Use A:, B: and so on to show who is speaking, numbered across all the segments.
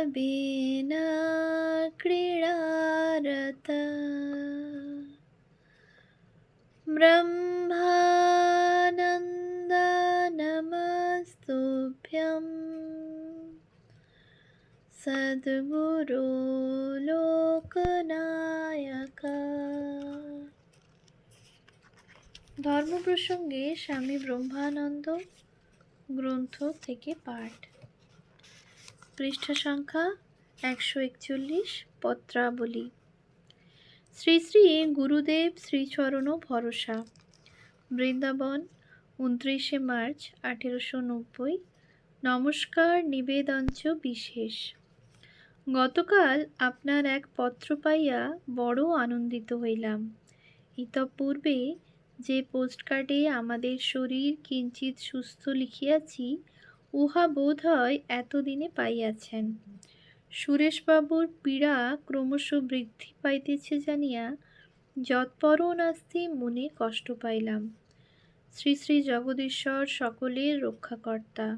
A: वैष्णवेन क्रीडारत ब्रह्मानन्द नमस्तुभ्यं सद्गुरो লোকনায়কা ধর্ম প্রসঙ্গে স্বামী ব্রহ্মানন্দ গ্রন্থ থেকে পাঠ পৃষ্ঠা সংখ্যা একশো একচল্লিশ, পত্রাবলী। শ্রী শ্রী গুরুদেব শ্রীচরণ ভরসা। বৃন্দাবন, উনত্রিশে মার্চ আঠেরোশো নব্বই। নমস্কার নিবেদঞ্চ বিশেষ। গতকাল আপনার এক পত্র পাইয়া বড় আনন্দিত হইলাম। ইতপূর্বে যে পোস্টকার্ডে আমাদের শরীর কিঞ্চিত সুস্থ লিখিয়াছি উহা বোধ হয় এতদিনে পাইয়াছেন। সুরেশবাবুর পীড়া ক্রমশ বৃদ্ধি পাইতেছে জানিয়া যৎপরও নাস্তি মনে কষ্ট পাইলাম। শ্রী শ্রী জগদীশ্বর সকলের রক্ষাকর্তা,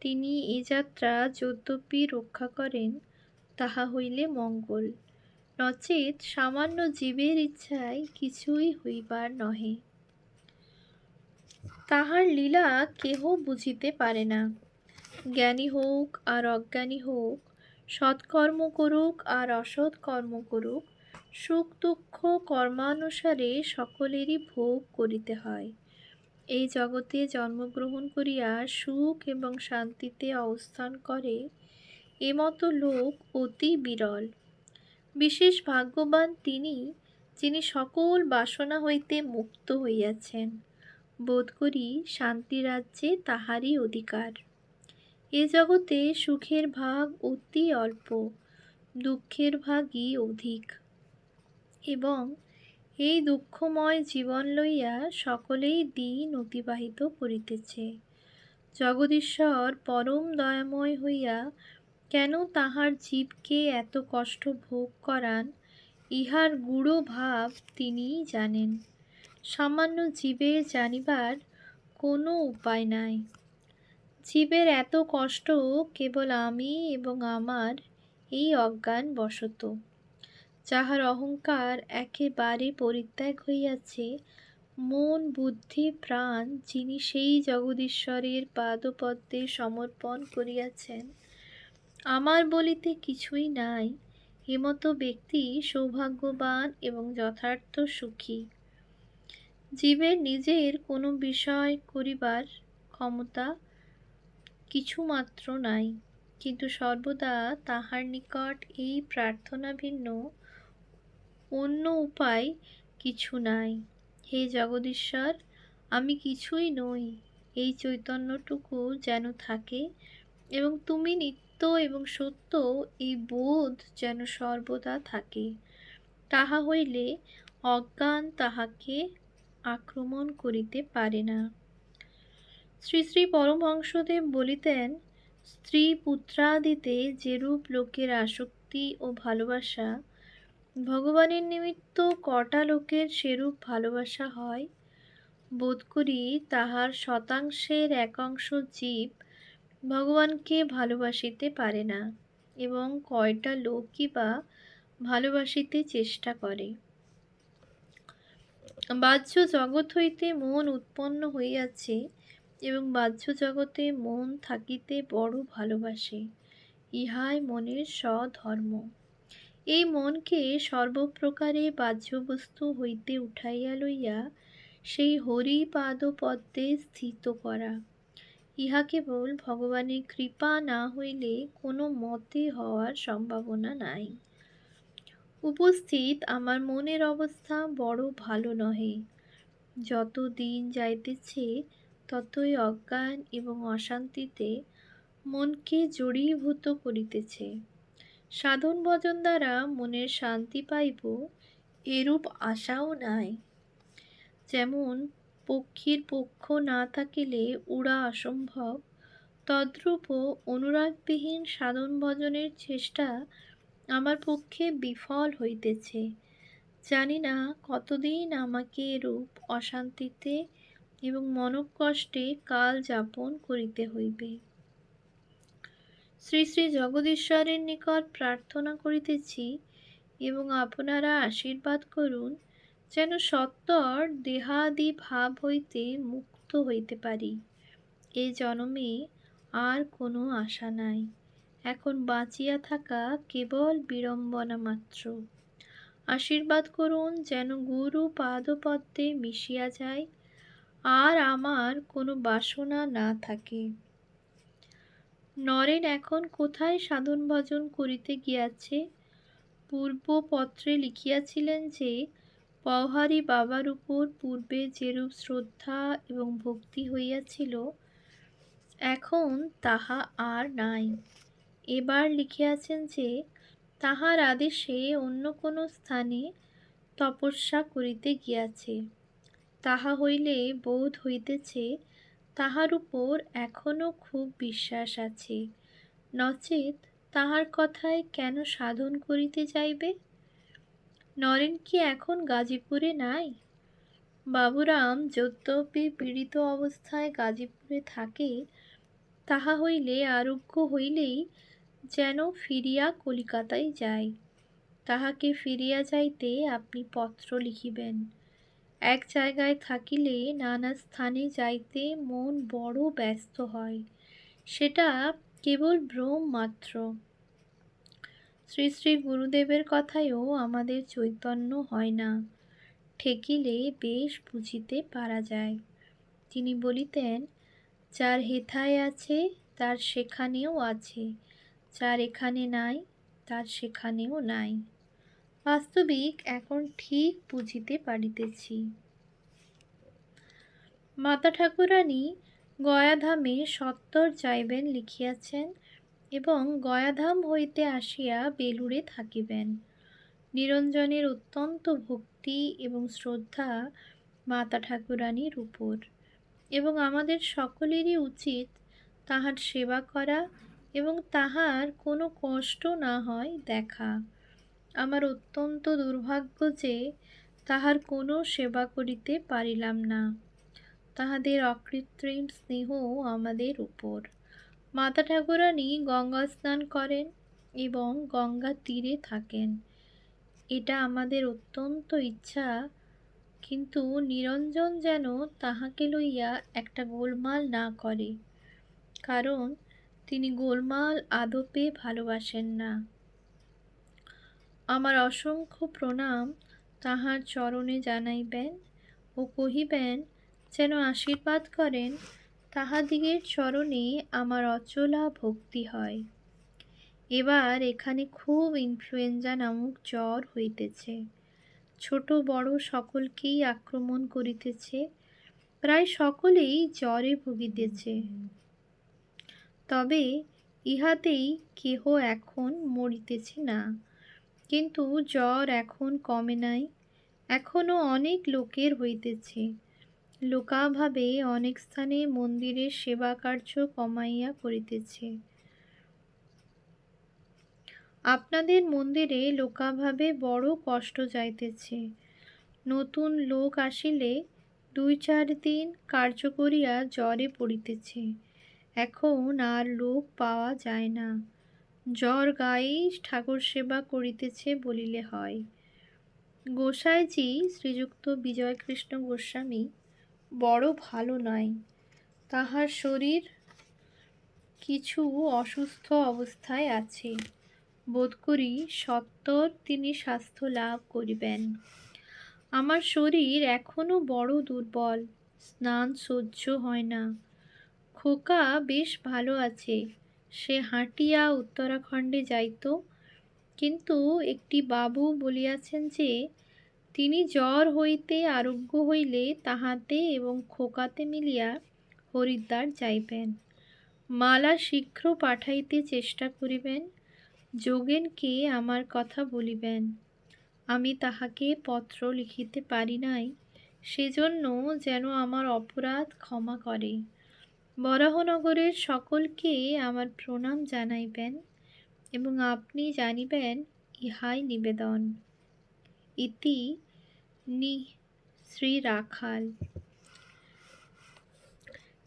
A: তিনি এ যাত্রা যদ্যপি রক্ষা করেন, তাহা হইলে মঙ্গল। নচেত সামান্য জীবের ইচ্ছায় কিছুই হইবার নহে। তাহার লীলা কেহ বুঝিতে পারে না। জ্ঞানী হোক আর অজ্ঞানী হোক, সৎকর্ম করুক আর অসৎ কর্ম করুক, সুখ দুঃখ কর্মানুসারে সকলেরই ভোগ করিতে হয়। এই জগতে জন্মগ্রহণ করিয়া সুখ এবং শান্তিতে অবস্থান করে এমতো লোক অতি বিরল। বিশেষ ভাগ্যবান তিনি, যিনি সকল বাসনা হইতে মুক্ত হইয়াছেন। বোধ করি শান্তি রাজ্যে তাহারই অধিকার। এ জগতে সুখের ভাগ অতি অল্প, দুঃখের ভাগই অধিক। এবং এই দুঃখময় জীবন লইয়া সকলেই দিন অতিবাহিত করিতেছে। জগদীশ্বর পরম দয়াময় হইয়া কেন তাহার জীবকে এত কষ্ট ভোগ করান, ইহার গূঢ় ভাব তিনিই জানেন। সামান্য জীবের জানিবার কোনো উপায় নাই। জীবের এত কষ্ট কেবল আমি এবং আমার এই অজ্ঞান বশত যাহার অহংকার একেবারে পরিত্যাগ হইয়াছে, মন, বুদ্ধি, প্রাণ যিনি সেই জগদীশ্বরের পাদপদ্মে সমর্পণ করিয়াছেন, আমার বলিতে কিছুই নাই। হেমত ব্যক্তি সৌভাগ্যবান এবং যথার্থ সুখী। জীবের নিজের কোনো বিষয় করিবার ক্ষমতা কিছুমাত্র নাই। কিন্তু সর্বদা তাহার নিকট এই প্রার্থনা ভিন্ন, অন্য উপায় কিছু নাই। হে জগদীশ্বর, আমি কিছুই নই, এই চৈতন্যটুকু যেন থাকে, এবং তুমি নিত্য এবং সত্য এই বোধ যেন সর্বদা থাকে। তাহা হইলে অজ্ঞান তাহাকে আক্রমণ করিতে পারে না। শ্রী শ্রী পরমহংসদেব বলিতেন, স্ত্রী পুত্রাদিতে যেরূপ লোকের আসক্তি ও ভালোবাসা, ভগবানের নিমিত্ত কটা লোকের সেরূপ ভালোবাসা হয়? বোধ করি তাহার শতাংশের একাংশ জীব ভগবানকে ভালোবাসিতে পারে না এবং কয়টা লোকই বা ভালোবাসিতে চেষ্টা করে। বাহ্য জগৎ হইতে মন উৎপন্ন হইয়াছে এবং বাহ্য জগতে মন থাকিতে বড় ভালোবাসে। ইহাই মনের স্বধর্ম। এই মনকে সর্বপ্রকারে বাহ্য বস্তু হইতে উঠাইয়া লইয়া সেই হরিপাদ পদ্মে স্থিত করা। ইহা কেবল ভগবানের কৃপা না হইলে কোনো মতে হওয়ার সম্ভাবনা নাই। উপস্থিত, আমার মনের অবস্থা বড় ভালো নহে। যত দিন যাইতেছে, ততই অজ্ঞান এবং অশান্তিতে মনকে জড়ীভূত করিতেছে। সাধন ভজন দ্বারা মনের শান্তি পাইব, এরূপ আশাও নাই। যেমন পক্ষীর পক্ষ না থাকিলে উড়া অসম্ভব, তদ্রূপ অনুরাগবিহীন সাধন ভজনের চেষ্টা আমার পক্ষে বিফল হইতেছে। জানি না কতদিন আমাকে এরূপ অশান্তিতে এবং মনকষ্টে কাল যাপন করিতে হইবে। শ্রী শ্রী জগদীশ্বরের নিকট প্রার্থনা করিতেছি এবং আপনারা আশীর্বাদ করুন যেন সত্তর দেহাদি ভাব হইতে মুক্ত হইতে পারি। এই জন্মে আর কোনো আশা নাই। এখন বাঁচিয়া থাকা কেবল বিড়ম্বনা মাত্র আশীর্বাদ করুন যেন গুরু পাদপদ্মে মিশিয়া যায়, আর আমার কোনো বাসনা না থাকে। নরেন এখন কোথায় সাধন ভজন করিতে গিয়াছে? পূর্ব পত্রে লিখিয়াছিলেন যে, পওহারি বাবার উপর পূর্বে যেরূপ শ্রদ্ধা এবং ভক্তি হইয়াছিল, এখন তাহা আর নাই। এবার লিখিয়াছেন যে, তাহার আদেশে অন্য কোনো স্থানে তপস্যা করিতে গিয়াছে। তাহা হইলে বোধ হইতেছে, তাহার উপর এখনও খুব বিশ্বাস আছে। নচেত তাহার কথায় কেন সাধন করিতে যাইবে? নরেন কি এখন গাজীপুরে নাই? বাবুরাম যদ্যপি পীড়িত অবস্থায় গাজীপুরে থাকে, তাহা হইলে আরোগ্য হইলেই যেন ফিরিয়া কলিকাতায় যায়। তাহাকে ফিরিয়া যাইতে আপনি পত্র লিখিবেন। এক জায়গায় থাকিলে নানা স্থানে যাইতে মন বড় ব্যস্ত হয়। সেটা কেবল ভ্রম মাত্র শ্রী শ্রী গুরুদেবের কথায়ও আমাদের চৈতন্য হয় না। ঠেকিলে বেশ বুঝিতে পারা যায়। তিনি বলিতেন, যার হেথায় আছে, তার সেখানেও আছে। যার এখানে নাই, তার সেখানেও নাই। বাস্তবিক এখন ঠিক বুঝিতে পারিতেছি। মাতা ঠাকুরানী গয়াধামে সত্তর যাইবেন লিখিয়াছেন এবং গয়াধাম হইতে আসিয়া বেলুড়ে থাকিবেন। নিরঞ্জনের অত্যন্ত ভক্তি এবং শ্রদ্ধা মাতা ঠাকুরানীর উপর। এবং আমাদের সকলেরই উচিত তাহার সেবা করা এবং তাহার কোনো কষ্ট না হয় দেখা। আমার অত্যন্ত দুর্ভাগ্য যে তাহার কোনো সেবা করিতে পারিলাম না। তাহাদের অকৃত্রিম স্নেহ আমাদের উপর। মাতা ঠাকুরানী গঙ্গা স্নান করেন এবং গঙ্গা তীরে থাকেন। এটা আমাদের অত্যন্ত ইচ্ছা, কিন্তু নিরঞ্জন যেন তাহাকে লইয়া একটা গোলমাল না করে। কারণ তিনি গোলমাল আদপে ভালোবাসেন না। আমার অসংখ্য প্রণাম তাহার চরণে জানাইবেন ও কহিবেন, যেন আশীর্বাদ করেন, তাহাদিগের চরণে আমার অচলা ভক্তি হয়। এবার এখানে খুব ইনফ্লুয়েঞ্জা নামক জ্বর হইতেছে। ছোট বড় সকলকেই আক্রমণ করিতেছে। প্রায় সকলেই জ্বরে ভুগিতেছে। তবে ইহাতেই কেহ এখন মরিতেছে না। কিন্তু জ্বর এখন কমে নাই এখনও অনেক লোকের হইতেছে। লোকাভাবে অনেক স্থানে মন্দিরের সেবা কার্য কমাইয়া করিতেছে। আপনাদের মন্দিরে লোকাভাবে বড় কষ্ট যাইতেছে। নতুন লোক আসিলে দুই চার দিন কার্য করিয়া জ্বরে পড়িতেছে। এখন আর লোক পাওয়া যায় না। জ্বর গায়েই ঠাকুর সেবা করিতেছে বলিলে হয়। গোসাইজি শ্রীযুক্ত বিজয়কৃষ্ণ গোস্বামী বড় ভালো নয়। তাহার শরীর কিছু অসুস্থ অবস্থায় আছে। বোধ করি সত্তর তিনি স্বাস্থ্য লাভ করিবেন। আমার শরীর এখনও বড় দুর্বল। স্নান সহ্য হয় না। খোকা বেশ ভালো আছে। সে হাঁটিয়া উত্তরাখণ্ডে যাইত। কিন্তু একটি বাবু বলিয়াছেন যে, তিনি জ্বর হইতে আরোগ্য হইলে তাহাতে এবং খোকাতে মিলিয়া হরিদ্বার যাইবেন। মালা শীঘ্র পাঠাইতে চেষ্টা করিবেন। যোগেনকে আমার কথা বলিবেন। আমি তাহাকে পত্র লিখিতে পারি নাই। সেজন্য যেন আমার অপরাধ ক্ষমা করে। বরাহনগরের সকলকে আমার প্রণাম জানাইবেন এবং আপনি জানিবেন ইহাই নিবেদন। ইতি নি শ্রী রাখাল।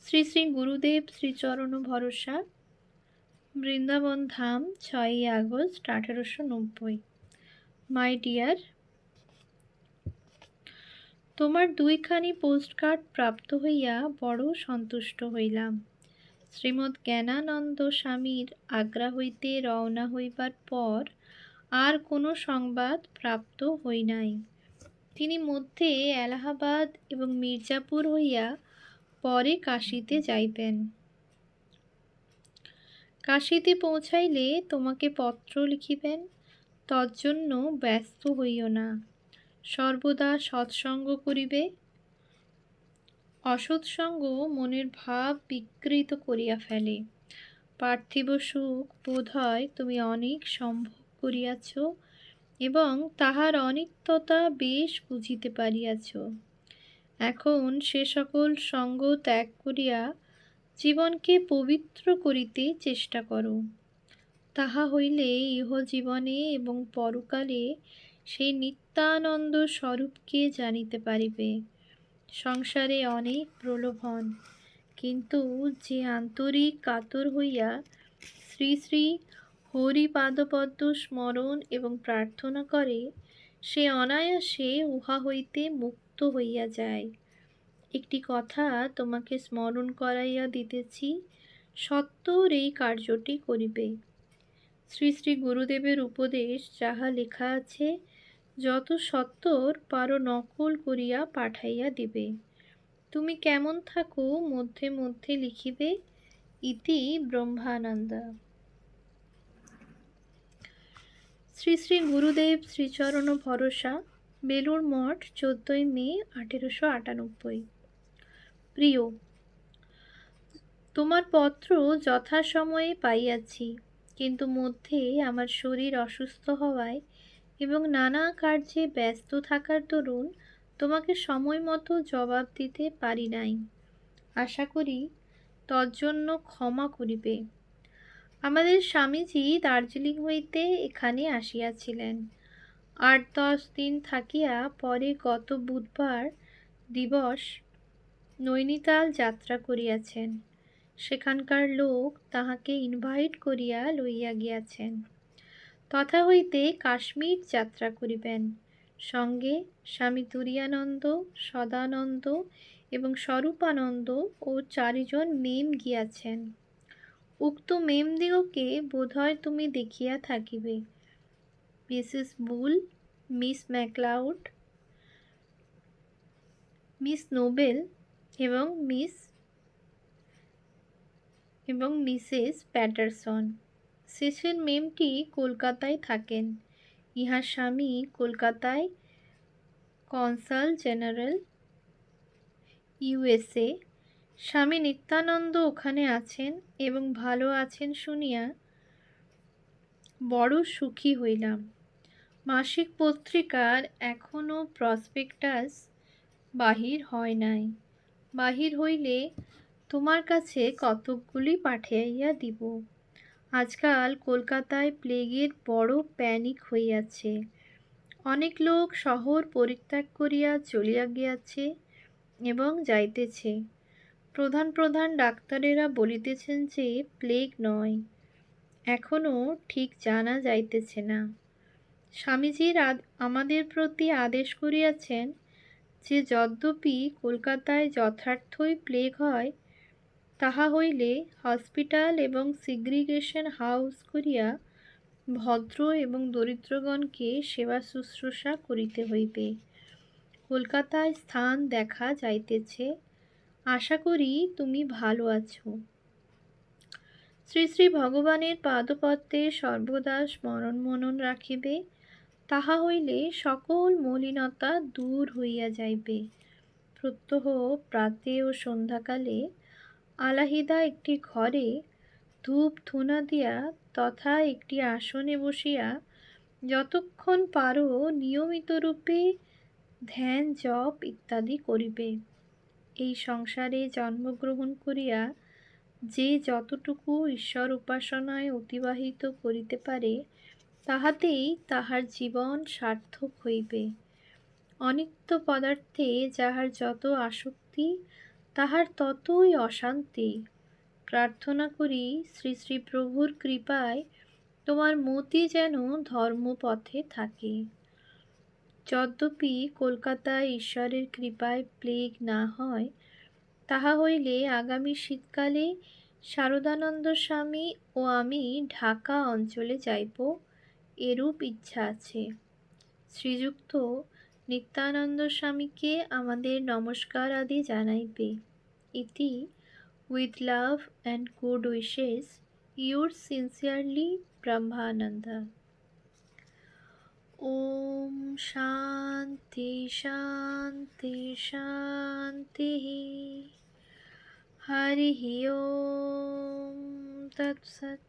A: শ্রী শ্রী গুরুদেব শ্রীচরণ ভরসা। বৃন্দাবন ধাম, ছয়ই আগস্ট, আঠেরোশো নব্বই। মাই ডিয়ার তোমার দুইখানি পোস্টকার্ড প্রাপ্ত হইয়া বড় সন্তুষ্ট হইলাম। শ্রীমৎ জ্ঞানানন্দ স্বামীর আগ্রা হইতে রওনা হইবার পর আর কোনো সংবাদ প্রাপ্ত হই নাই। তিনি মধ্যে এলাহাবাদ এবং মির্জাপুর হইয়া পরে কাশীতে যাইবেন। কাশীতে পৌঁছাইলে তোমাকে পত্র লিখিবেন, তজ্জন্য ব্যস্ত হইও না। সর্বদা সৎসঙ্গ করিবে। অসৎসঙ্গ মনের ভাব বিকৃত করিয়া ফেলে। পার্থিব সুখ বোধ হয় তুমি অনেক সম্ভব করিয়াছ এবং তাহার অনিত্যতা বেশ বুঝিতে পারিয়াছ। এখন সে সকল সঙ্গ ত্যাগ করিয়া জীবনকে পবিত্র করিতে চেষ্টা করো। তাহা হইলে ইহ জীবনে এবং পরকালে সেই নিত্যানন্দ স্বরূপকে জানিতে পারিবে? সংসারে অনেক প্রলোভন, কিন্তু যে আন্তরিক কাতর হইয়া শ্রী শ্রী হরিপাদপদ্ম স্মরণ এবং প্রার্থনা করে, সে অনায়াসে উহা হইতে মুক্ত হইয়া যায়। একটি কথা তোমাকে স্মরণ করাইয়া দিতেছি সত্তর এই কার্যটি করিবে। শ্রী শ্রী গুরুদেবের উপদেশ যাহা লেখা আছে যত সত্তর পারো নকল করিয়া পাঠাইয়া দিবে। তুমি কেমন থাকো মধ্যে মধ্যে লিখিবে, ইতি ব্রহ্মানন্দ। শ্রী শ্রী গুরুদেব শ্রীচরণ ভরসা বেলুর মঠ চোদ্দই মে আঠেরোশো আটানব্বই। প্রিয়, তোমার পত্র যথাসময়ে পাইয়াছি, কিন্তু মধ্যে আমার শরীর অসুস্থ হওয়ায় এবং নানা কার্যে ব্যস্ত থাকার দরুন তোমাকে সময় মতো জবাব দিতে পারি নাই। আশা করি তজ্জন্য ক্ষমা করিবে। আমাদের স্বামীজি দার্জিলিং হইতে এখানে আসিয়াছিলেন। আট দশ দিন থাকিয়া পরে গত বুধবার দিবস নৈনিতাল যাত্রা করিয়াছেন। সেখানকার লোক তাহাকে ইনভাইট করিয়া লইয়া গিয়াছেন। তথা হইতে কাশ্মীর যাত্রা করিবেন। সঙ্গে স্বামী তুরিয়ানন্দ সদানন্দ এবং স্বরূপানন্দ ও চারিজন মেম গিয়াছেন। উক্ত মেমদিগকে বোধহয় তুমি দেখিয়া থাকিবে। Mrs Bull, Miss MacLeod, Miss Noble এবং মিস, এবং মিসেস প্যাটারসন। শেষের মেমটি কলকাতায় থাকেন। ইহার স্বামী কলকাতায় কনসাল জেনারেল ইউএসএ স্বামী নিত্যানন্দ ওখানে আছেন এবং ভালো আছেন শুনিয়া বড় সুখী হইলাম। মাসিক পত্রিকার এখনও প্রসপেক্টাস বাহির হয় নাই। বাহির হইলে তোমার কাছে কতকগুলি পাঠাইয়া দিব? আজকাল কলকাতায় প্লেগের বড় প্যানিক হইয়াছে অনেক লোক শহর পরিত্যাগ করিয়া চলিয়া গিয়াছে এবং যাইতেছে। প্রধান প্রধান ডাক্তারেরা বলিতেছেন যে, প্লেগ নয়। এখনও ঠিক জানা যাইতেছে না। স্বামীজির আমাদের প্রতি আদেশ করিয়াছেন যে, যদ্যপি কলকাতায় যথার্থই প্লেগ হয় তাহা হইলে হসপিটাল এবং সিগ্রিগেশন হাউস করিয়া ভদ্র এবং দরিদ্রগণকে সেবা শুশ্রূষা করিতে হইবে। কলকাতায় স্থান দেখা যাইতেছে। আশা করি তুমি ভালো আছো। শ্রী শ্রী ভগবানের পাদপদ্মে সর্বদা স্মরণ মনন রাখিবে। তাহা হইলে সকল মলিনতা দূর হইয়া যাইবে। প্রত্যহ প্রাতে ও সন্ধ্যাকালে আলাহিদা একটি ঘরে ধূপ ধুনা দিয়া তথা একটি আসনে বসিয়া যতক্ষণ পারো নিয়মিত রূপে ধ্যান, জপ ইত্যাদি করিবে। এই সংসারে জন্মগ্রহণ করিয়া যে যতটুকু ঈশ্বর উপাসনায় অতিবাহিত করিতে পারে, তাহাতেই তাহার জীবন সার্থক হইবে। অনিত্য পদার্থে যাহার যত আসক্তি তাহার ততই অশান্তি। প্রার্থনা করি, শ্রী শ্রী প্রভুর কৃপায় তোমার মতি যেন ধর্মপথে থাকে। যদ্যপি কলকাতায় ঈশ্বরের কৃপায় প্লেগ না হয়, তাহা হইলে আগামী শীতকালে শারদানন্দ স্বামী ও আমি ঢাকা অঞ্চলে যাইব, এরূপ ইচ্ছা আছে। শ্রীযুক্ত নিত্যানন্দ স্বামীকে আমাদের নমস্কার আদি জানাইবে। ইতি with love and good wishes, your sincerely Brahmananda. ওম শান্তি শান্তি শান্তি, হরি ওম, তৎসৎ।